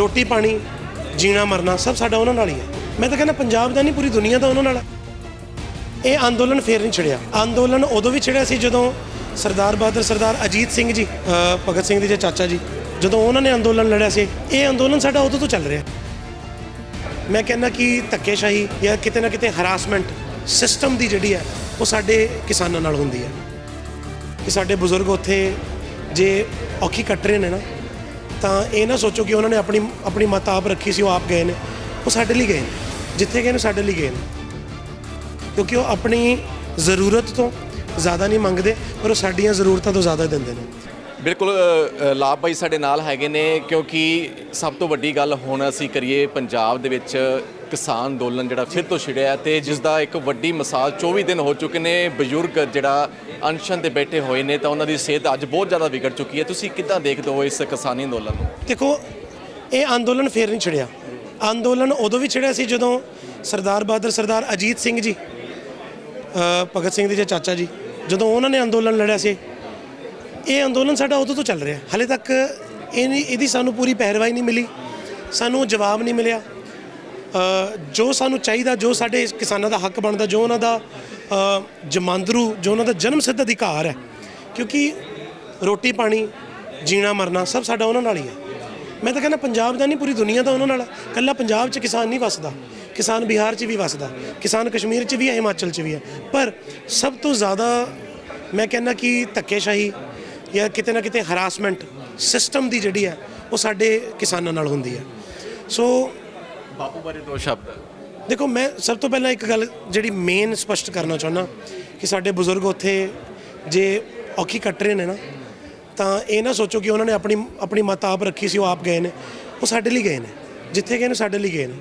ਰੋਟੀ ਪਾਣੀ, ਜੀਣਾ ਮਰਨਾ ਸਭ ਸਾਡਾ ਉਹਨਾਂ ਨਾਲ ਹੀ ਹੈ ਮੈਂ ਤਾਂ ਕਹਿੰਦਾ ਪੰਜਾਬ ਦਾ ਨਹੀਂ, ਪੂਰੀ ਦੁਨੀਆ ਦਾ ਉਹਨਾਂ ਨਾਲ ਹੈ ਇਹ ਅੰਦੋਲਨ ਫੇਰ ਨਹੀਂ ਛਿੜਿਆ। ਅੰਦੋਲਨ ਉਦੋਂ ਵੀ ਛਿੜਿਆ ਸੀ ਜਦੋਂ ਸਰਦਾਰ ਬਹਾਦਰ, ਸਰਦਾਰ ਅਜੀਤ ਸਿੰਘ ਜੀ ਭਗਤ ਸਿੰਘ ਦੇ ਜੇ ਚਾਚਾ ਜੀ, ਜਦੋਂ ਉਹਨਾਂ ਨੇ ਅੰਦੋਲਨ ਲੜਿਆ ਸੀ। ਇਹ ਅੰਦੋਲਨ ਸਾਡਾ ਉਦੋਂ ਤੋਂ ਚੱਲ ਰਿਹਾ। ਮੈਂ ਕਹਿੰਦਾ ਕਿ ਧੱਕੇਸ਼ਾਹੀ ਜਾਂ ਕਿਤੇ ਨਾ ਕਿਤੇ ਹਰਾਸਮੈਂਟ ਸਿਸਟਮ ਦੀ ਜਿਹੜੀ ਹੈ ਉਹ ਸਾਡੇ ਕਿਸਾਨਾਂ ਨਾਲ ਹੁੰਦੀ ਹੈ ਕਿ ਸਾਡੇ ਬਜ਼ੁਰਗ ਉੱਥੇ ਜੇ ਔਖੀ ਕੱਟ ਰਹੇ ਨੇ ਨਾ ਤਾਂ ਇਹ ਨਾ ਸੋਚੋ ਕਿ ਉਹਨਾਂ ਨੇ ਆਪਣੀ ਆਪਣੀ ਮਤ ਆਪ ਰੱਖੀ ਸੀ ਉਹ ਆਪ ਗਏ ਨੇ। ਉਹ ਸਾਡੇ ਲਈ ਗਏ ਨੇ। ਜਿੱਥੇ ਗਏ ਨੇ ਸਾਡੇ ਲਈ ਗਏ ਨੇ। ਕਿਉਂਕਿ ਉਹ ਆਪਣੀ ਜ਼ਰੂਰਤ ਤੋਂ ਜ਼ਿਆਦਾ ਨਹੀਂ ਮੰਗਦੇ ਪਰ ਉਹ ਸਾਡੀਆਂ ਜ਼ਰੂਰਤਾਂ ਤੋਂ ਜ਼ਿਆਦਾ ਦਿੰਦੇ ਨੇ। ਬਿਲਕੁਲ ਅ, ਲਾਭ ਭਾਈ ਸਾਡੇ ਨਾਲ ਹੈਗੇ ਨੇ ਕਿਉਂਕਿ ਸਭ ਤੋਂ ਵੱਡੀ ਗੱਲ ਹੁਣ ਅਸੀਂ ਕਰੀਏ ਪੰਜਾਬ ਦੇ ਵਿੱਚ ਕਿਸਾਨ ਅੰਦੋਲਨ ਜਿਹੜਾ ਫਿਰ ਤੋਂ ਛਿੜਿਆ ਤੇ ਜਿਸ ਦਾ ਇੱਕ ਵੱਡੀ ਮਿਸਾਲ 24 ਦਿਨ ਹੋ ਚੁੱਕੇ ਨੇ ਬਜ਼ੁਰਗ ਜਿਹੜਾ ਅਨਸ਼ਨ ਤੇ ਬੈਠੇ ਹੋਏ ਨੇ ਤਾਂ ਉਹਨਾਂ ਦੀ ਸਿਹਤ ਅੱਜ ਬਹੁਤ ਜ਼ਿਆਦਾ ਵਿਗੜ ਚੁੱਕੀ ਹੈ। ਤੁਸੀਂ ਕਿੱਦਾਂ ਦੇਖਦੇ ਹੋ ਇਸ ਕਿਸਾਨੀ ਅੰਦੋਲਨ ਨੂੰ? ਦੇਖੋ, ਇਹ ਅੰਦੋਲਨ ਫੇਰ ਨਹੀਂ ਛਿੜਿਆ। ਅੰਦੋਲਨ ਉਦੋਂ ਵੀ ਛਿੜਿਆ ਸੀ ਜਦੋਂ ਸਰਦਾਰ ਬਹਾਦਰ ਸਰਦਾਰ ਅਜੀਤ ਸਿੰਘ ਜੀ ਭਗਤ ਸਿੰਘ ਦੇ ਜੇ ਚਾਚਾ ਜੀ, ਜਦੋਂ ਉਹਨਾਂ ਨੇ ਅੰਦੋਲਨ ਲੜਿਆ ਸੀ। ਇਹ ਅੰਦੋਲਨ ਸਾਡਾ ਉਦੋਂ ਤੋਂ ਚੱਲ ਰਿਹਾ। ਹਲੇ ਤੱਕ ਇਹ ਨਹੀਂ ਇਹਦੀ ਸਾਨੂੰ ਪੂਰੀ ਪਹਿਰਵਾਈ ਨਹੀਂ ਮਿਲੀ। ਸਾਨੂੰ ਜਵਾਬ ਨਹੀਂ ਮਿਲਿਆ। ਜੋ ਸਾਨੂੰ ਚਾਹੀਦਾ, ਜੋ ਸਾਡੇ ਕਿਸਾਨਾਂ ਦਾ ਹੱਕ ਬਣਦਾ, ਜੋ ਉਹਨਾਂ ਦਾ ਜਮਾਂਦਰੂ, ਜੋ ਉਹਨਾਂ ਦਾ ਜਨਮ ਸਿੱਧ ਅਧਿਕਾਰ ਹੈ, ਕਿਉਂਕਿ ਰੋਟੀ ਪਾਣੀ, ਜੀਣਾ ਮਰਨਾ ਸਭ ਸਾਡਾ ਉਹਨਾਂ ਨਾਲ ਹੀ ਹੈ। ਮੈਂ ਤਾਂ ਕਹਿੰਦਾ ਪੰਜਾਬ ਦਾ ਨਹੀਂ, ਪੂਰੀ ਦੁਨੀਆ ਦਾ ਉਹਨਾਂ ਨਾਲ ਹੈ। ਇਕੱਲਾ ਪੰਜਾਬ 'ਚ ਕਿਸਾਨ ਨਹੀਂ ਵਸਦਾ। ਕਿਸਾਨ ਬਿਹਾਰ 'ਚ ਵੀ ਵਸਦਾ। ਕਿਸਾਨ ਕਸ਼ਮੀਰ 'ਚ ਵੀ ਹੈ, ਹਿਮਾਚਲ 'ਚ ਵੀ ਹੈ। ਪਰ ਸਭ ਤੋਂ ਜ਼ਿਆਦਾ ਮੈਂ ਕਹਿੰਦਾ ਕਿ ਧੱਕੇਸ਼ਾਹੀ ਜਾਂ ਕਿਤੇ ਨਾ ਕਿਤੇ ਹਰਾਸਮੈਂਟ ਸਿਸਟਮ ਦੀ ਜਿਹੜੀ ਹੈ, ਉਹ ਸਾਡੇ ਕਿਸਾਨਾਂ ਨਾਲ ਹੁੰਦੀ ਹੈ। ਸੋ ਬਾਪੂ ਬਾਰੇ ਦੋ ਸ਼ਬਦ। ਦੇਖੋ, ਮੈਂ ਸਭ ਤੋਂ ਪਹਿਲਾਂ ਇੱਕ ਗੱਲ ਜਿਹੜੀ ਮੇਨ ਸਪਸ਼ਟ ਕਰਨਾ ਚਾਹੁੰਦਾ ਕਿ ਸਾਡੇ ਬਜ਼ੁਰਗ ਉੱਥੇ ਜੇ ਔਖੀ ਕੱਟ ਰਹੇ ਨੇ ਨਾ, ਤਾਂ ਇਹ ਨਾ ਸੋਚੋ ਕਿ ਉਹਨਾਂ ਨੇ ਆਪਣੀ ਆਪਣੀ ਮਤ ਆਪ ਰੱਖੀ ਸੀ, ਉਹ ਆਪ ਗਏ ਨੇ। ਉਹ ਸਾਡੇ ਲਈ ਗਏ ਨੇ। ਜਿੱਥੇ ਗਏ ਨੇ ਸਾਡੇ ਲਈ ਗਏ ਨੇ।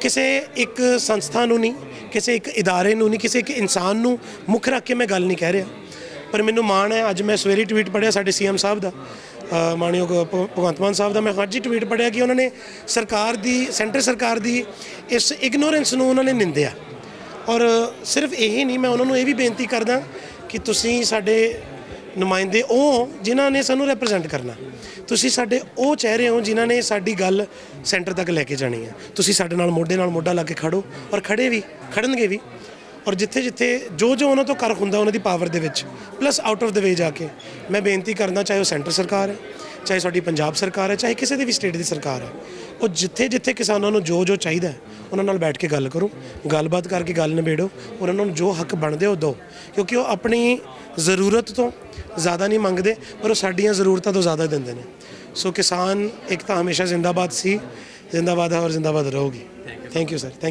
ਕਿਸੇ ਇੱਕ ਸੰਸਥਾ ਨੂੰ ਨਹੀਂ, ਕਿਸੇ ਇੱਕ ਇਦਾਰੇ ਨੂੰ ਨਹੀਂ, ਕਿਸੇ ਇੱਕ ਇਨਸਾਨ ਨੂੰ ਮੁੱਖ ਰੱਖ ਕੇ ਮੈਂ ਗੱਲ ਨਹੀਂ ਕਹਿ ਰਿਹਾ। ਪਰ ਮੈਨੂੰ ਮਾਣ ਹੈ, ਅੱਜ ਮੈਂ ਸਵੇਰੇ ਟਵੀਟ ਪੜਿਆ ਸਾਡੇ ਸੀਐਮ ਸਾਹਿਬ ਦਾ। ਅ, ਮਾਣਯੋਗ ਭਗਵੰਤ ਮਾਨ ਸਾਹਿਬ ਦਾ ਮੈਂ ਅੱਜ ਹੀ ਟਵੀਟ ਪੜਿਆ ਕਿ ਉਹਨਾਂ ਨੇ ਸਰਕਾਰ ਦੀ ਸੈਂਟਰ ਸਰਕਾਰ ਦੀ ਇਸ ਇਗਨੋਰੈਂਸ ਨੂੰ ਉਹਨਾਂ ਨੇ ਨਿੰਦਿਆ। ਔਰ ਸਿਰਫ ਇਹੀ ਨਹੀਂ ਮੈਂ ਉਹਨਾਂ ਨੂੰ ਇਹ ਵੀ ਬੇਨਤੀ ਕਰਦਾ ਕਿ ਤੁਸੀਂ ਸਾਡੇ ਨੁਮਾਇੰਦੇ ਉਹ ਹੋ ਜਿਨ੍ਹਾਂ ਨੇ ਸਾਨੂੰ ਰਿਪਰੈਜ਼ੈਂਟ ਕਰਨਾ। ਤੁਸੀਂ ਸਾਡੇ ਉਹ ਚਿਹਰੇ ਹੋ ਜਿਨ੍ਹਾਂ ਨੇ ਸਾਡੀ ਗੱਲ ਸੈਂਟਰ ਤੱਕ ਲੈ ਕੇ ਜਾਣੀ ਹੈ। ਤੁਸੀਂ ਸਾਡੇ ਨਾਲ ਮੋਢੇ ਨਾਲ ਮੋਢਾ ਲਾ ਕੇ ਖੜੋ ਔਰ ਖੜੇ ਵੀ ਖੜਨਗੇ ਵੀ। ਔਰ ਜਿੱਥੇ ਜਿੱਥੇ ਜੋ ਜੋ ਉਹਨਾਂ ਤੋਂ ਕਰ ਹੁੰਦਾ ਉਹਨਾਂ ਦੀ ਪਾਵਰ ਦੇ ਵਿੱਚ plus out of the way ਜਾ ਕੇ ਮੈਂ ਬੇਨਤੀ ਕਰਨਾ ਚਾਹੇ ਉਹ ਸੈਂਟਰ ਸਰਕਾਰ ਹੈ ਚਾਹੇ ਸਾਡੀ ਪੰਜਾਬ ਸਰਕਾਰ ਹੈ ਚਾਹੇ ਕਿਸੇ ਦੇ ਵੀ ਸਟੇਟ ਦੀ ਸਰਕਾਰ ਹੈ ਉਹ ਜਿੱਥੇ ਜਿੱਥੇ ਕਿਸਾਨਾਂ ਨੂੰ ਜੋ ਜੋ ਚਾਹੀਦਾ ਉਹਨਾਂ ਨਾਲ ਬੈਠ ਕੇ ਗੱਲ ਕਰੋ ਗੱਲਬਾਤ ਕਰਕੇ ਗੱਲ ਨਿਬੇੜੋ ਉਹਨਾਂ ਨੂੰ ਜੋ ਹੱਕ ਬਣਦੇ ਉਹ ਦਿਓ ਕਿਉਂਕਿ ਉਹ ਆਪਣੀ ਜ਼ਰੂਰਤ ਤੋਂ ਜ਼ਿਆਦਾ ਨਹੀਂ ਮੰਗਦੇ ਪਰ ਉਹ ਸਾਡੀਆਂ ਜ਼ਰੂਰਤਾਂ ਤੋਂ ਜ਼ਿਆਦਾ ਦਿੰਦੇ ਨੇ। ਸੋ ਕਿਸਾਨ ਇੱਕ ਤਾਂ ਹਮੇਸ਼ਾ ਜ਼ਿੰਦਾਬਾਦ ਸੀ ਜ਼ਿੰਦਾਬਾਦ ਹੈ ਔਰ ਜ਼ਿੰਦਾਬਾਦ ਰਹੂਗੀ। Thank you sir thank